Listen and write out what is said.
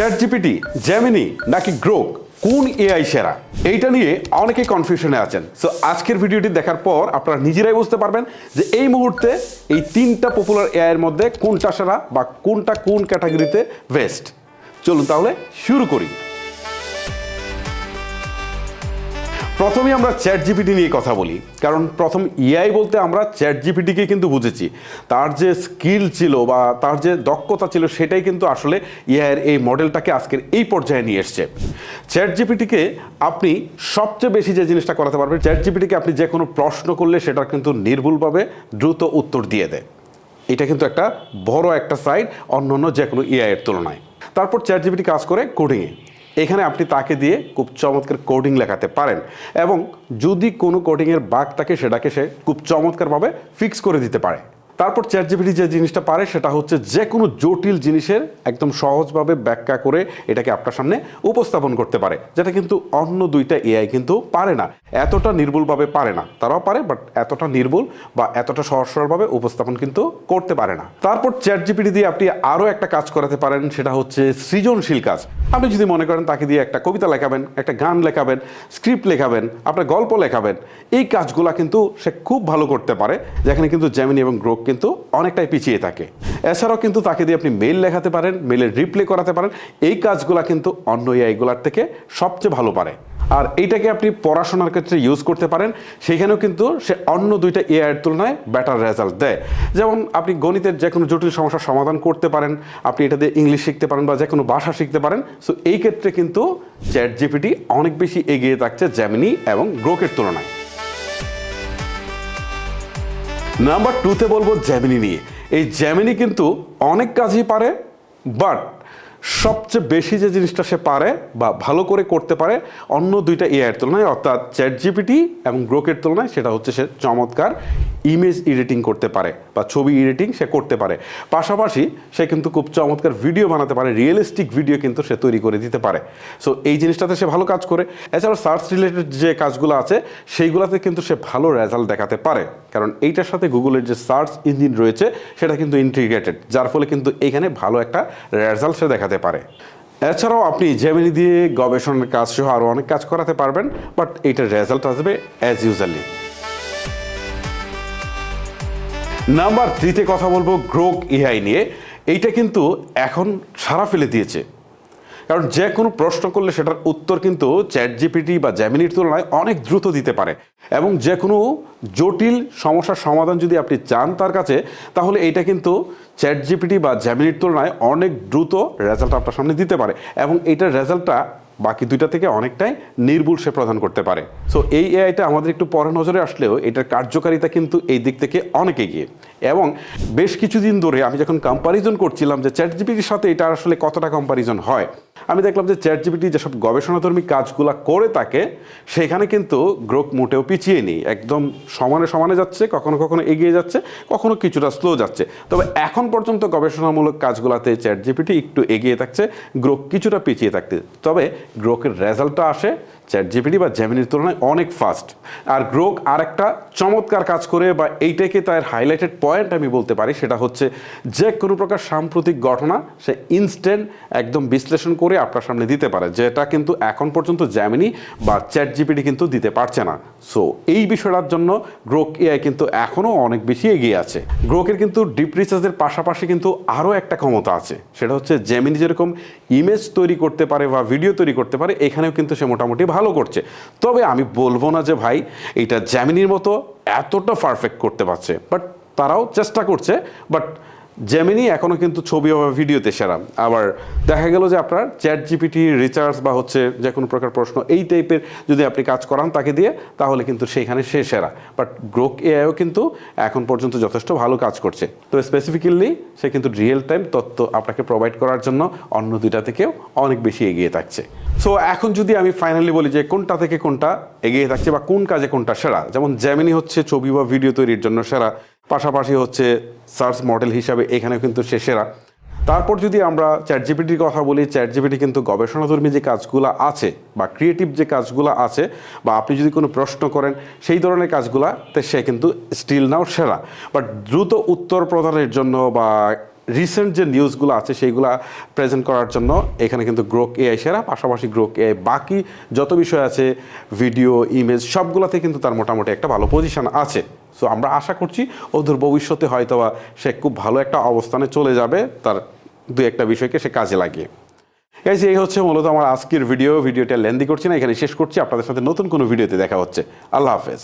Chat GPT Gemini নাকি Grok কোন AI সেরা? এইটা নিয়ে অনেকে কনফিউশনে আছেন। সো আজকের ভিডিওটি দেখার পর আপনারা নিজেরাই বুঝতে পারবেন যে এই মুহূর্তে এই তিনটা পপুলার এআইয়ের মধ্যে কোনটা সেরা বা কোনটা কোন ক্যাটাগরিতে বেস্ট চলুন তাহলে শুরু করি। প্রথমে আমরা চ্যাট জিপিটি নিয়ে কথা বলি, কারণ প্রথম ইআই বলতে আমরা চ্যাট জিপিটিকে কিন্তু বুঝেছি। তার যে স্কিল ছিল বা তার যে দক্ষতা ছিল সেটাই কিন্তু আসলে ইআইয়ের এই মডেলটাকে আজকের এই পর্যায়ে নিয়ে এসছে। চ্যাট জিপিটিকে আপনি সবচেয়ে বেশি যে জিনিসটা করাতে পারবেন চ্যাট জিপিটিকে আপনি যে কোনো প্রশ্ন করলে সেটা কিন্তু নির্ভুলভাবে দ্রুত উত্তর দিয়ে দেয়। এটা কিন্তু একটা বড় একটা সাইড অন্য অন্য যে কোনো ইআইয়ের তুলনায়। তারপর চ্যাট জিপিটি কাজ করে কোডিংয়ে এখানে আপনি তাকে দিয়ে খুব চমৎকার কোডিং লেখাতে পারেন এবং যদি কোনো কোডিংয়ের বাঘ থাকে সেটাকে সে খুব চমৎকারভাবে ফিক্স করে দিতে পারে। তারপর চ্যাট যে জিনিসটা পারে সেটা হচ্ছে যে কোনো জটিল জিনিসের একদম সহজভাবে ব্যাখ্যা করে এটাকে আপনার সামনে উপস্থাপন করতে পারে, যেটা কিন্তু অন্য দুইটা এআই কিন্তু পারে না। এতটা নির্ভুলভাবে পারে না, তারাও পারে বাট এতটা নির্ভুল বা এতটা সহজ সরলভাবে উপস্থাপন কিন্তু করতে পারে না। তারপর চ্যাট দিয়ে আপনি আরও একটা কাজ করাতে পারেন, সেটা হচ্ছে সৃজনশীল কাজ। আপনি যদি মনে করেন তাকে দিয়ে একটা কবিতা লেখাবেন, একটা গান লেখাবেন, স্ক্রিপ্ট লেখাবেন, আপনার গল্প লেখাবেন, এই কাজগুলা কিন্তু সে খুব ভালো করতে পারে, যেখানে কিন্তু জ্যামিনি এবং গ্রোক কিন্তু অনেকটাই পিছিয়ে থাকে। এছাড়াও কিন্তু তাকে দিয়ে আপনি মেল লেখাতে পারেন মেলের রিপ্লে করাতে পারেন। এই কাজগুলা কিন্তু অন্য এআইগুলার থেকে সবচেয়ে ভালো পারে। আর এইটাকে আপনি পড়াশোনার ক্ষেত্রে ইউজ করতে পারেন। সেখানেও কিন্তু সে অন্য দুইটা এআইয়ের তুলনায় বেটার রেজাল্ট দেয়। যেমন আপনি গণিতের যে কোনো জটিল সমস্যার সমাধান করতে পারেন, আপনি এটা দিয়ে ইংলিশ শিখতে পারেন বা যে কোনো ভাষা শিখতে পারেন। সো এই ক্ষেত্রে কিন্তু চ্যাট জিপিটি অনেক বেশি এগিয়ে থাকছে জ্যামিনি এবং গ্রোকের তুলনায়। নাম্বার টুতে বলব জ্যামিনি নিয়ে। এই জ্যামিনি কিন্তু অনেক কাজই পারে বাট সবচেয়ে বেশি যে জিনিসটা সে পারে বা ভালো করে করতে পারে, অন্য দুইটা এআইয়ের তুলনায়, অর্থাৎ চ্যাট জিপিটি এবং গ্রোকের তুলনায়, সেটা হচ্ছে সে চমৎকার ইমেজ এডিটিং করতে পারে বা ছবি এডিটিং সে করতে পারে। পাশাপাশি সে কিন্তু খুব চমৎকার ভিডিও বানাতে পারে রিয়েলিস্টিক ভিডিও কিন্তু সে তৈরি করে দিতে পারে। সো এই জিনিসটাতে সে ভালো কাজ করে। এছাড়াও সার্চ রিলেটেড যে কাজগুলো আছে, সেইগুলোতে কিন্তু সে ভালো রেজাল্ট দেখাতে পারে। কারণ এইটার সাথে গুগলের যে সার্চ ইঞ্জিন রয়েছে, সেটা কিন্তু ইন্টিগ্রেটেড যার ফলে কিন্তু এখানে ভালো একটা রেজাল্ট সে দেখাতে পারে। এছাড়াও আপনি জেমিনি দিয়ে গবেষণার কাজ সহ আরও অনেক কাজ করাতে পারবেন বাট এইটার রেজাল্ট আসবে অ্যাজ ইউজালি নাম্বার থ্রিতে কথা বলব গ্রোক ইহাই নিয়ে। এইটা কিন্তু এখন সারা ফেলে দিয়েছে। কারণ যে কোনো প্রশ্ন করলে সেটার উত্তর কিন্তু চ্যাট জিপিটি বা জ্যামিনির তুলনায় অনেক দ্রুত দিতে পারে। এবং যে কোনো জটিল সমস্যার সমাধান যদি আপনি চান তার কাছে, তাহলে এইটা কিন্তু চ্যাট জিপিটি বা জ্যামিনির তুলনায় অনেক দ্রুত রেজাল্ট আপনার সামনে দিতে পারে। এবং এইটার রেজাল্টটা বাকি দুইটা থেকে অনেকটাই নির্ভুল সে প্রদান করতে পারে। সো এই এআইটা আমাদের একটু পরে নজরে আসলেও এটার কার্যকারিতা কিন্তু এই দিক থেকে অনেক এগিয়ে। এবং বেশ কিছুদিন ধরে আমি যখন কম্পারিজন করছিলাম যে চ্যাট জিপিটির সাথে এটা আসলে কতটা কম্পারিজন হয়, আমি দেখলাম যে চ্যাট জিপিটি যেসব গবেষণাধর্মী কাজগুলো করে থাকে, সেখানে কিন্তু গ্রোক মোটেও পিছিয়ে নেই। একদম সমানে সমানে যাচ্ছে, কখনো কখনো এগিয়ে যাচ্ছে, কখনো কিছুটা স্লো যাচ্ছে। তবে এখন পর্যন্ত গবেষণামূলক কাজগুলোতে চ্যাট জিপিটি একটু এগিয়ে থাকছে গ্রোক কিছুটা পিছিয়ে থাকতে। তবে গ্রোকের রেজাল্টটা আসে চ্যাট জিপিটি বা জ্যামিনির তুলনায় অনেক ফাস্ট আর গ্রোক আর একটা চমৎকার কাজ করে বা এইটাকে তার হাইলাইটেড পয়েন্ট আমি বলতে পারি, সেটা হচ্ছে যে কোনো প্রকার সাম্প্রতিক ঘটনা সে ইনস্ট্যান্ট একদম বিশ্লেষণ করে আপনার সামনে দিতে পারে, যেটা কিন্তু এখন পর্যন্ত জ্যামিনি বা চ্যাট জিপিটি কিন্তু দিতে পারছে না। সো এই বিষয়টার জন্য গ্রোক এআই কিন্তু এখনও অনেক বেশি এগিয়ে আছে। গ্রোকের কিন্তু ডিপ রিসার্চের পাশাপাশি কিন্তু আরও একটা ক্ষমতা আছে, সেটা হচ্ছে জ্যামিনি যেরকম ইমেজ তৈরি করতে পারে বা ভিডিও তৈরি করতে পারে, এখানেও কিন্তু সে মোটামুটি ভালো। করছে। তবে আমি বলব না যে ভাই এটা জ্যামিনির মতো এতটা পারফেক্ট করতে পারছে। বাট তারাও চেষ্টা করছে। বাট জেমিনি এখনও কিন্তু ছবি বা ভিডিওতে সেরা। আবার দেখা গেল যে আপনার চ্যাট জিপিটি রিচার্জ বা হচ্ছে যে কোনো প্রকার প্রশ্ন এই টাইপের যদি আপনি কাজ করান তাকে দিয়ে, তাহলে কিন্তু সেখানে সে সেরা। বাট গ্রোক এআইও কিন্তু এখন পর্যন্ত যথেষ্ট ভালো কাজ করছে। তো স্পেসিফিক্যালি সে কিন্তু রিয়েল টাইম তথ্য আপনাকে প্রোভাইড করার জন্য অন্য দুইটা থেকেও অনেক বেশি এগিয়ে থাকছে। সো এখন যদি আমি ফাইনালি বলি যে কোনটা থেকে কোনটা এগিয়ে থাকছে বা কোন কাজে কোনটা সেরা, যেমন জ্যামিনি হচ্ছে ছবি বা ভিডিও তৈরির জন্য সেরা, পাশাপাশি হচ্ছে সার্চ মডেল হিসাবে এখানে কিন্তু সে সেরা। তারপর যদি আমরা চ্যাট জিপিটির কথা বলি চ্যাট জিপিটি কিন্তু গবেষণাধর্মী যে কাজগুলো আছে বা ক্রিয়েটিভ যে কাজগুলো আছে বা আপনি যদি কোনো প্রশ্ন করেন, সেই ধরনের কাজগুলাতে সে কিন্তু স্টিল নাও সেরা। বাট দ্রুত উত্তর প্রদানের জন্য বা রিসেন্ট যে নিউজগুলো আছে, সেইগুলো প্রেজেন্ট করার জন্য এখানে কিন্তু গ্রোক এআই সেরা, পাশাপাশি গ্রোক এআই বাকি যত বিষয় আছে ভিডিও ইমেজ সবগুলোতে কিন্তু তার মোটামুটি একটা ভালো পজিশন আছে। সো আমরা আশা করছি অদূর ভবিষ্যতে হয়তোবা সে খুব ভালো একটা অবস্থানে চলে যাবে, তার দু একটা বিষয়কে সে কাজে লাগিয়ে। গাইজ এই হচ্ছে মূলত আমার আজকের ভিডিও ভিডিওটা লেন্দি করছি না এখানে শেষ করছি। আপনাদের সাথে নতুন কোনো ভিডিওতে দেখা হচ্ছে। আল্লাহ হাফেজ।